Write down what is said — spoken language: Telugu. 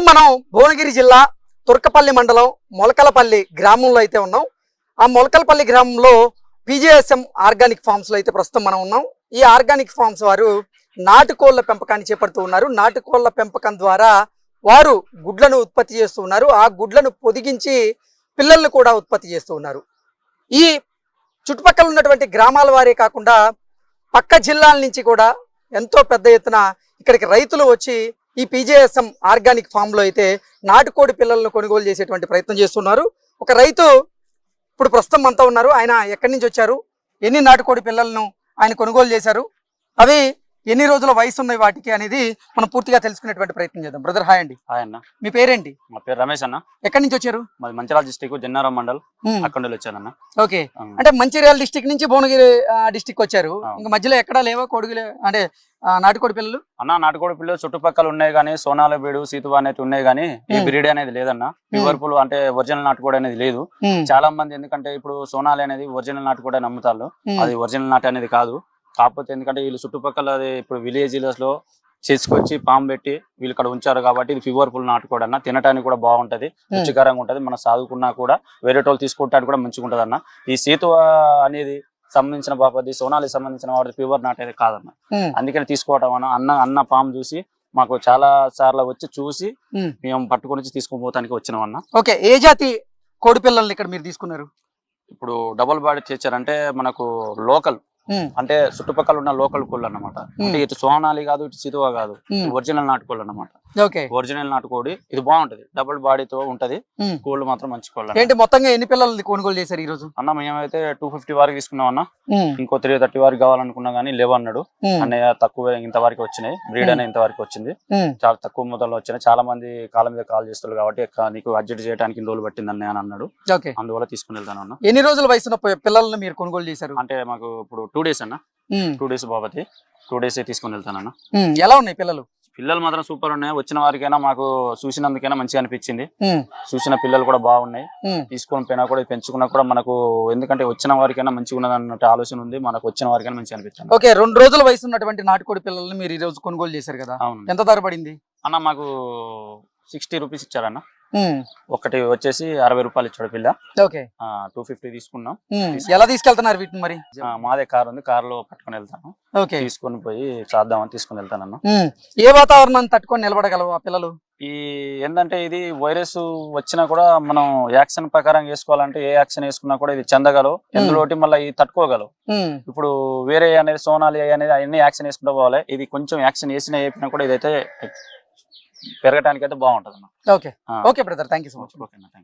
ప్రస్తుతం మనం భువనగిరి జిల్లా తుర్కపల్లి మండలం మొలకలపల్లి గ్రామంలో అయితే ఉన్నాం. ఆ మొలకలపల్లి గ్రామంలో పీజేఎస్ఎం ఆర్గానిక్ ఫార్మ్స్లో అయితే ప్రస్తుతం మనం ఉన్నాం. ఈ ఆర్గానిక్ ఫార్మ్స్ వారు నాటుకోళ్ళ పెంపకాన్ని చేపడుతూ ఉన్నారు. నాటుకోళ్ళ పెంపకం ద్వారా వారు గుడ్లను ఉత్పత్తి చేస్తూ ఉన్నారు. ఆ గుడ్లను పొదిగించి పిల్లలను కూడా ఉత్పత్తి చేస్తూ ఉన్నారు. ఈ చుట్టుపక్కల ఉన్నటువంటి గ్రామాల వారే కాకుండా పక్క జిల్లాల నుంచి కూడా ఎంతో పెద్ద ఎత్తున ఇక్కడికి రైతులు వచ్చి ఈ పీజేఎస్ఎం ఆర్గానిక్ ఫామ్లో అయితే నాటుకోడి పిల్లలను కొనుగోలు చేసేటువంటి ప్రయత్నం చేస్తున్నారు. ఒక రైతు ఇప్పుడు ప్రస్తుతం అంతా ఉన్నారు. ఆయన ఎక్కడి నుంచి వచ్చారు? ఎన్ని నాటుకోడి పిల్లలను ఆయన కొనుగోలు చేశారు? అవి ఎన్ని రోజుల వయసు ఉన్నాయి వాటికి అనేది మనం పూర్తిగా తెలుసుకునేటువంటి ప్రయత్నం చేద్దాం. బ్రదర్ హాయ్ అండి. హాయ్ అన్న. మీ పేరేంటి? మా పేరు రమేష్ అన్న. ఎక్కడి నుంచి వచ్చారు? మాది మంచిర్యాల డిస్టిక్ జన్నారం మండల్ అక్కడ వచ్చానన్న ఓకే. అంటే మంచిర్యాల డిస్టిక్ నుంచి భువనగిరి డిస్టిక్ వచ్చారు. ఇంకా మధ్యలో ఎక్కడా లేవా కొడుగులే అంటే నాటుకోడి పిల్లలు? అన్న నాటుకోడి పిల్లలు చుట్టుపక్కల ఉన్నాయి కానీ సోనాల బీడు సీతువా అనేది ఉన్నాయి కానీ ఈ. బ్రీడ్ అనేది లేదన్న. లివర్పూల్ అంటే ఒరిజినల్ నాటుకోడి అనేది లేదు. చాలా మంది ఎందుకంటే ఇప్పుడు సోనాలి అనేది ఒరిజినల్ నాటుకోడి అని నమ్ముతారు ఉమ్, అది ఒరిజినల్ నాటు అనేది కాదు. కాకపోతే ఎందుకంటే వీళ్ళు చుట్టుపక్కల ఇప్పుడు విలేజ్లో చేసుకొచ్చి పాము పెట్టి వీళ్ళు ఇక్కడ ఉంచారు కాబట్టి ఇది ఫీవర్ ఫుల్ నాటుకోడి అన్న తినడానికి కూడా బాగుంటది రుచికరంగా ఉంటది. మనం సాదుకున్నా కూడా వేరే వాళ్ళు తీసుకుంటానికి కూడా మంచిగా ఉంటది అన్న ఈ సీతువ అనేది సంబంధించిన బాపది సోనాలికి సంబంధించిన వాడి ఫీవర్ నాట్ అయితే కాదన్న అందుకని తీసుకోవటం అన్న అన్న అన్న పాము చూసి మాకు చాలా సార్లు వచ్చి చూసి. మేము. పట్టుకొని తీసుకొని పోతానికి వచ్చినాం అన్న. ఓకే ఏ జాతి కోడి పిల్లల్ని ఇక్కడ మీరు తీసుకున్నారు? ఇప్పుడు డబుల్ బాడీ తెచ్చారంటే మనకు లోకల్ అంటే చుట్టుపక్కల ఉన్న లోకల్ కోళ్ళు అన్నమాట. అంటే ఇటు సోనాలి కాదు ఇటు సితువా కాదు ఒరిజినల్ నాటుకోళ్ళు అన్నమాట. ఓకే ఒరిజినల్ నాటుకోడి. ఇది బాగుంటది. డబుల్ బాడీతో ఉంటది. కోళ్ళు మాత్రం మంచి కోళ్ళు అన్న. ఏంటి మొత్తంగా ఎన్ని పిల్లల్ని కొనుగోలు చేశారు ఈ రోజు అన్న మేమైతే టూ ఫిఫ్టీ వరకు తీసుకున్నాం అన్న ఇంకో త్రీ థర్టీ వరకు కావాలనుకున్నా కానీ లేవు అన్నాడు అన్నయ్య తక్కువ ఇంతవరకు వచ్చినాయి. బ్రీడ్. అనే ఇంతవరకు వచ్చింది. ఉమ్, చాలా తక్కువ మొత్తంలో వచ్చినాయి. చాలా మంది కాళ్ళ మీద కాల్ చేస్తారు కాబట్టి నీకు అడ్జస్ట్ చేయడానికి ఇన్ని రోజులు పట్టింది అన్నయ్య అని అన్నాడు. ఓకే. అందువల్ల తీసుకుని వెళ్తాను అన్న. ఎన్ని రోజుల వయసున్న పి- పిల్లల్ని మీరు కొనుగోలు చేశారు? అంటే మాకు ఇప్పుడు టూ డేస్ అన్న. టూ డేస్ బాబతి టూ డేస్ తీసుకుని వెళ్తానన్న ఉమ్, ఎలా ఉన్నాయి పిల్లలు? పిల్లలు మాత్రం సూపర్ ఉన్నాయి. వచ్చిన వారికైనా మాకు చూసినందుకైనా మంచిగా అనిపించింది. చూసిన పిల్లలు కూడా బాగున్నాయి. తీసుకొని పోయినా కూడా పెంచుకున్నా కూడా మనకు ఎందుకంటే వచ్చిన వారికైనా మంచిగా ఉన్నది అన్నట్టు ఆలోచన ఉంది. మనకు వచ్చిన వారికైనా మంచిగా అనిపించింది ఓకే రెండు రోజుల వయసు ఉన్నటువంటి నాటుకోడి పిల్లల్ని మీరు ఈ రోజు కొనుగోలు చేశారు కదా. ఎంత ధర పడింది? అన్న మాకు సిక్స్టీ రూపీస్ ఇచ్చారన్న. ఒకటి వచ్చేసి అరవై రూపాయలు ఇచ్చాడు పిల్ల. ఓకే. టూ ఫిఫ్టీ తీసుకున్నాం. ఎలా తీసుకెళ్తున్నారు వీటిని మరి? మాదే కార్ ఉంది. కార్లో పట్టుకొని వెళ్తాను. ఓకే. తీసుకొని పోయి చేద్దామని తీసుకొని వెళ్తానన్న ఉమ్, ఏ వాతావరణాన్ని తట్టుకొని నిలబడగలవు ఆ పిల్లలు? ఈ ఏంటంటే ఇది వైరస్ వచ్చినా కూడా మనం యాక్షన్ ప్రకారం వేసుకోవాలంటే ఏ యాక్షన్ వేసుకున్నా కూడా ఇది చెందగలవు. ఎందులోటి మళ్ళీ ఇది తట్టుకోగలవు. ఇప్పుడు వేరే అనేది సోనాలి అనేది అన్ని యాక్షన్ వేసుకుంటూ పోవాలి. ఇది కొంచెం యాక్షన్ వేసినా వేపినా కూడా ఇదైతే పెరగటానికి అయితే బాగుంటుంది okay okay brother. Thank you so much. Okay thank